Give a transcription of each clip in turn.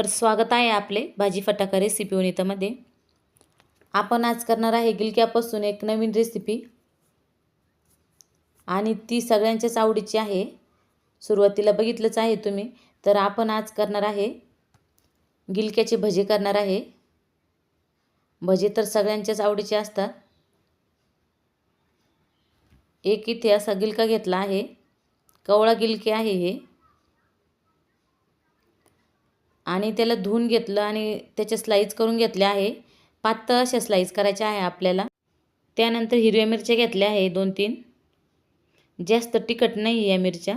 तर स्वागत आहे आपले भाजी फटाका रेसिपी वनितामध्ये आपण आज करणार आहे गिलक्यापासून एक नवीन रेसिपी आणि ती सगळ्यांच्याच आवडीची आहे. सुरुवातीला बघितलंच आहे तुम्ही. तर आपण आज करणार आहे गिलक्याचे भजे करणार आहे. भजे तर सगळ्यांच्याच आवडीचे असतात. एक इथे असा गिलका घेतला आहे. कवळा गिलके आहे हे. आणि त्याला धुवून घेतलं आणि त्याच्या स्लाईज करून घेतल्या आहे. पातळ अशा स्लाईज करायच्या आहे आपल्याला. त्यानंतर हिरव्या मिरच्या घेतल्या आहे दोन तीन जास्त तिखट नाही या मिरच्या.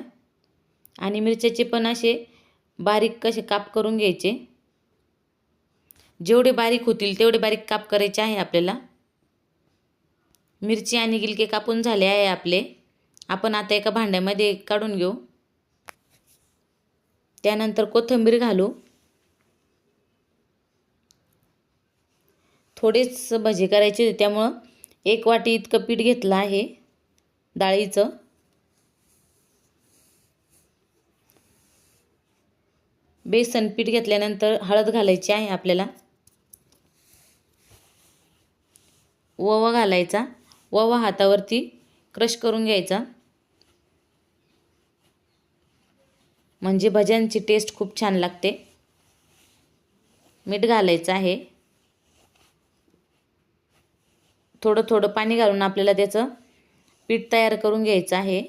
आणि मिरच्याचे पण असे बारीक कसे काप करून घ्यायचे. जेवढे बारीक होतील तेवढे बारीक काप करायचे आहे आपल्याला. मिरची आणि गिलके कापून झाले आहे आपले. आपण आता एका भांड्यामध्ये काढून घेऊ. त्यानंतर कोथिंबीर घालू. थोडेच भजे करायचे त्यामुळं एक वाटी इतकं पीठ घेतलं आहे डाळीचं. बेसन पीठ घेतल्यानंतर हळद घालायची आहे आपल्याला. ओवा घालायचा ओवा हातावरती क्रश करून घ्यायचा. म्हणजे भज्यांची टेस्ट खूप छान लागते. मीठ घालायचं आहे. थोडं थोडं पाणी घालून आपल्याला त्याचं पीठ तयार करून घ्यायचं आहे.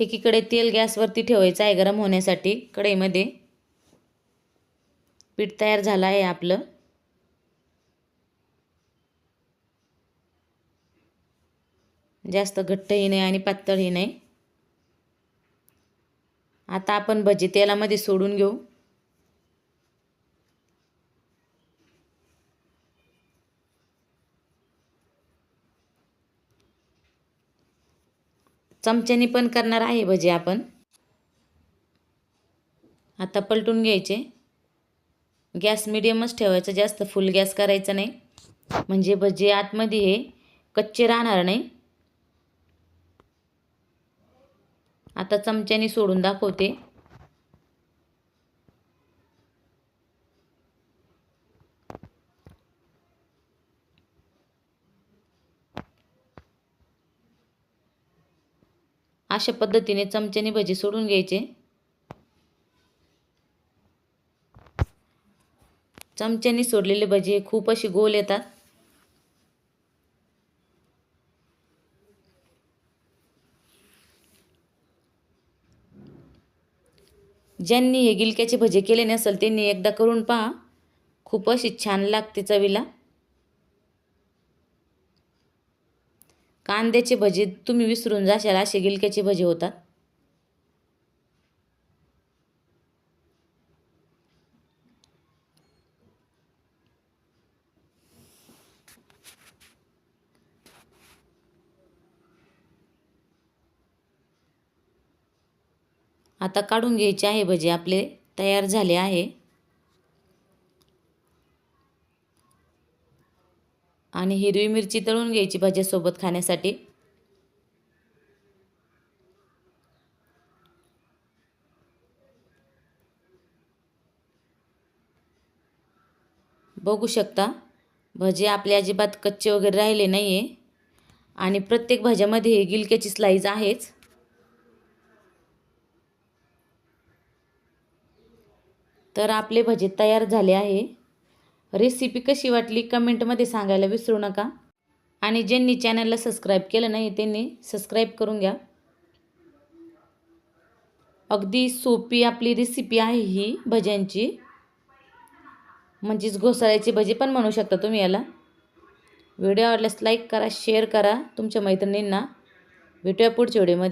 एकीकडे तेल गॅसवरती ठेवायचं आहे गरम होण्यासाठी कढईमध्ये. पीठ तयार झालं आहे आपलं. जास्त घट्टही नाही आणि पातळही नाही. आता आपण भजी तेलामध्ये सोडून घेऊ. चमच्यानी पण करणार आहे भजी आपण. आता पलटून घ्यायचे. गॅस मिडियमच ठेवायचा जास्त फुल गॅस करायचा नाही. म्हणजे भजी आतमध्ये हे कच्चे राहणार नाही. आता चमच्याने सोडून दाखवते. अशा पद्धतीने चमच्याने भजी सोडून घ्यायचे. चमच्याने सोडलेले भजी खूप अशी गोल येतात. ज्यांनी हे गिलक्याचे भजे केले नसेल त्यांनी एकदा करून पहा. खूप अशी छान लागते चवीला. कांद्याचे भजे तुम्ही विसरून जाशाल असे गिलक्याचे भजे होतात. आता काढून घ्यायचे आहे भजे आपले तयार झाले आहे. आणि हिरवी मिरची तळून घ्यायची भाज्यासोबत खाण्यासाठी. बघू शकता भजे आपले अजिबात कच्चे वगैरे राहिले नाही आहे आणि प्रत्येक भाज्यामध्ये गिलक्याची स्लाईज आहेच. तर आपले भजे तयार झाले आहे. रेसिपी कशी वाटली कमेंटमध्ये सांगायला विसरू नका. आणि ज्यांनी चॅनलला सबस्क्राईब केलं नाही त्यांनी सबस्क्राईब करून घ्या. अगदी सोपी आपली रेसिपी आहे ही भज्यांची. म्हणजेच घोसाळ्याची भजी पण म्हणू शकता तुम्ही याला. व्हिडिओ आवडल्यास लाईक करा शेअर करा तुमच्या मैत्रिणींना. भेटूया पुढच्या व्हिडिओमध्ये